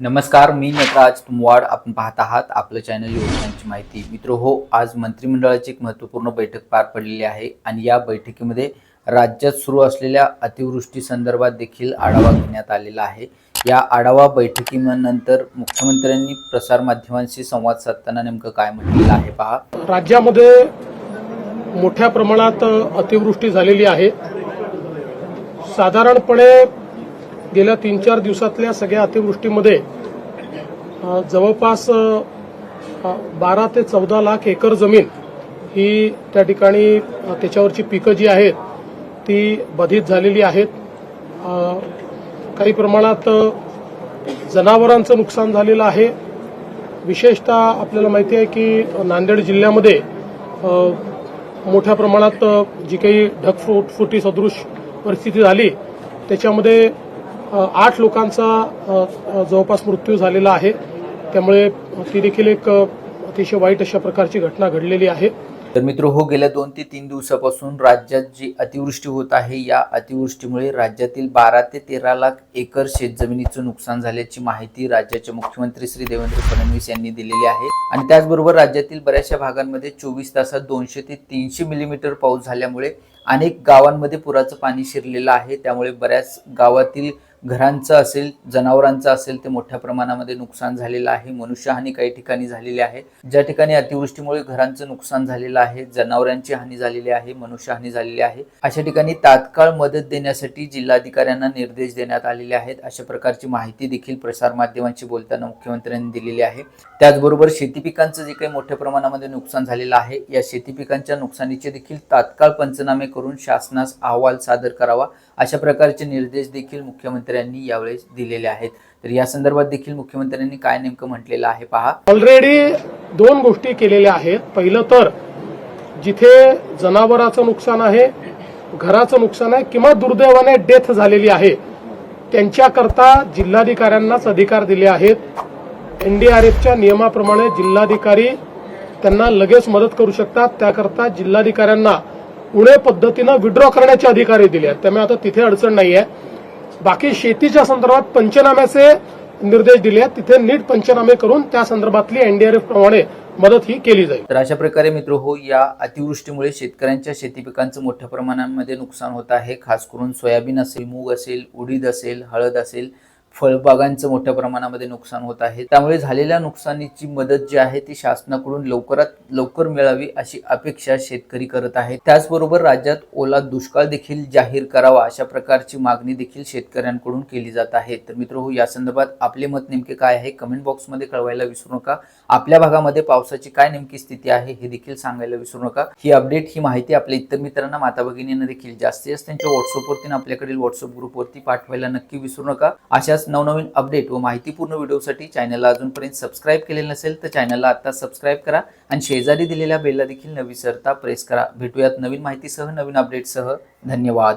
नमस्कार मी नटराज तुमवाड. आपण पाहत आहात आपलं चॅनल योजनांची माहिती. मित्र हो आज मंत्रिमंडळाची एक महत्त्वपूर्ण बैठक पार पडलेली आहे आणि या बैठकीमध्ये राज्यात सुरू असलेल्या अतिवृष्टी संदर्भात देखील आढावा घेण्यात आलेला आहे. या आढावा बैठकीनंतर मुख्यमंत्र्यांनी प्रसारमाध्यमांशी संवाद साधताना नेमकं काय म्हटलेलं आहे पहा. राज्यामध्ये मोठ्या प्रमाणात अतिवृष्टी झालेली आहे. साधारणपणे गेल्या तीन चार दिवसातल्या सगळ्या अतिवृष्टीमध्ये जवळपास बारा ते चौदा लाख एकर जमीन ही त्या ठिकाणी त्याच्यावरची पिकं जी आहेत ती बाधित झालेली आहेत. काही प्रमाणात जनावरांचं नुकसान झालेलं आहे. विशेषतः आपल्याला माहिती आहे की नांदेड जिल्ह्यामध्ये मोठ्या प्रमाणात जी काही ढगफुट फुटी सदृश परिस्थिती झाली त्याच्यामध्ये आठ लोकांचा जवळपास मृत्यू झालेला आहे. त्यामुळे ती देखील एक अतिशय वाईट अशा प्रकारची घटना घडलेली आहे. तर मित्र हो गेल्या दोन ते तीन दिवसापासून राज्यात जी अतिवृष्टी होत आहे या अतिवृष्टीमुळे राज्यातील बारा ते तेरा लाख एकर शेतजमिनीचं नुकसान झाल्याची माहिती राज्याचे मुख्यमंत्री श्री देवेंद्र फडणवीस यांनी दिलेली आहे. आणि त्याचबरोबर राज्यातील बऱ्याचशा भागांमध्ये चोवीस तासात दोनशे ते तीनशे मिलीमीटर पाऊस झाल्यामुळे अनेक गावांमध्ये पुराचं पाणी शिरलेलं आहे. त्यामुळे बऱ्याच गावातील घरांचं असेल जनावरांचं असेल ते मोठ्या प्रमाणामध्ये नुकसान झालेलं आहे. मनुष्यहानी काही ठिकाणी झालेली आहे. ज्या ठिकाणी अतिवृष्टीमुळे घरांचं नुकसान झालेलं आहे जनावरांची हानी झालेली आहे मनुष्यहानी झालेली आहे अशा ठिकाणी तात्काळ मदत देण्यासाठी जिल्हाधिकाऱ्यांना निर्देश देण्यात आलेले आहेत. अशा प्रकारची माहिती देखील प्रसारमाध्यमांशी बोलताना मुख्यमंत्र्यांनी दिलेली आहे. त्याचबरोबर शेती पिकांचं जे काही मोठ्या प्रमाणामध्ये नुकसान झालेलं आहे या शेती पिकांच्या नुकसानीचे देखील तात्काळ पंचनामे करून शासनास अहवाल सादर करावा. अशा प्रकारचे निर्देश देखील मुख्यमंत्री मुख्यमंत्र्यांनी यावेळेस दिलेले आहेत. तर या संदर्भात देखील मुख्यमंत्र्यांनी काय नेमकं म्हटलेलं आहे पहा. ऑलरेडी दोन गोष्टी केलेल्या आहेत. पहिलं तर जिथे जनावराचं नुकसान आहे घराचं नुकसान आहे किंवा दुर्दैवाने डेथ झालेली आहे त्यांच्याकरता जिल्हाधिकाऱ्यांनाच अधिकार दिले आहेत. एनडीआरएफच्या नियमाप्रमाणे जिल्हाधिकारी त्यांना लगेच मदत करू शकतात. त्याकरता जिल्हाधिकाऱ्यांना उणे पद्धतीनं विड्रॉ करण्याचे अधिकारी दिले आहेत. त्यामुळे आता तिथे अडचण नाही आहे बाकी शेतीच्या संदर्भात पंचनाम्याचे निर्देश दिले आहेत. तिथे नीट पंचनामे करून त्या संदर्भातली एनडीआरएफ प्रमाणे मदत ही केली जाईल. तर अशा प्रकारे मित्र हो या अतिवृष्टीमुळे शेतकऱ्यांच्या शेती पिकांचं मोठ्या प्रमाणामध्ये नुकसान होत आहे. खास करून सोयाबीन असेल मूग असेल उडीद असेल हळद असेल. फळबागांचं मोठ्या प्रमाणामध्ये नुकसान होत आहे. त्यामुळे झालेल्या नुकसानीची मदत जी आहे ती शासनाकडून लवकरात लवकर मिळावी अशी अपेक्षा शेतकरी करत आहे त्याचबरोबर राज्यात ओला दुष्काळ देखील जाहीर करावा अशा प्रकारची मागणी देखील शेतकऱ्यांकडून केली जात आहे. तर मित्र हो या संदर्भात आपले मत नेमके काय आहे कमेंट बॉक्समध्ये कळवायला विसरू नका. आपल्या भागामध्ये पावसाची काय नेमकी स्थिती आहे हे देखील सांगायला विसरू नका. ही अपडेट ही माहिती आपल्या इतर मित्रांना माता भगिनींना देखील जास्तीत जास्त त्यांच्या व्हॉट्सअपवरती आपल्याकडील व्हॉट्सअप ग्रुपवरती पाठवायला नक्की विसरू नका. अशा अशाच नवनवीन अपडेट व माहितीपूर्ण व्हिडिओसाठी चॅनलला अजूनपर्यंत सबस्क्राईब केलेलं नसेल तर चॅनलला आता सबस्क्राईब करा आणि शेजारी दिलेल्या बेलला देखील न विसरता प्रेस करा. भेटूयात नवीन माहितीसह नवीन अपडेटसह धन्यवाद.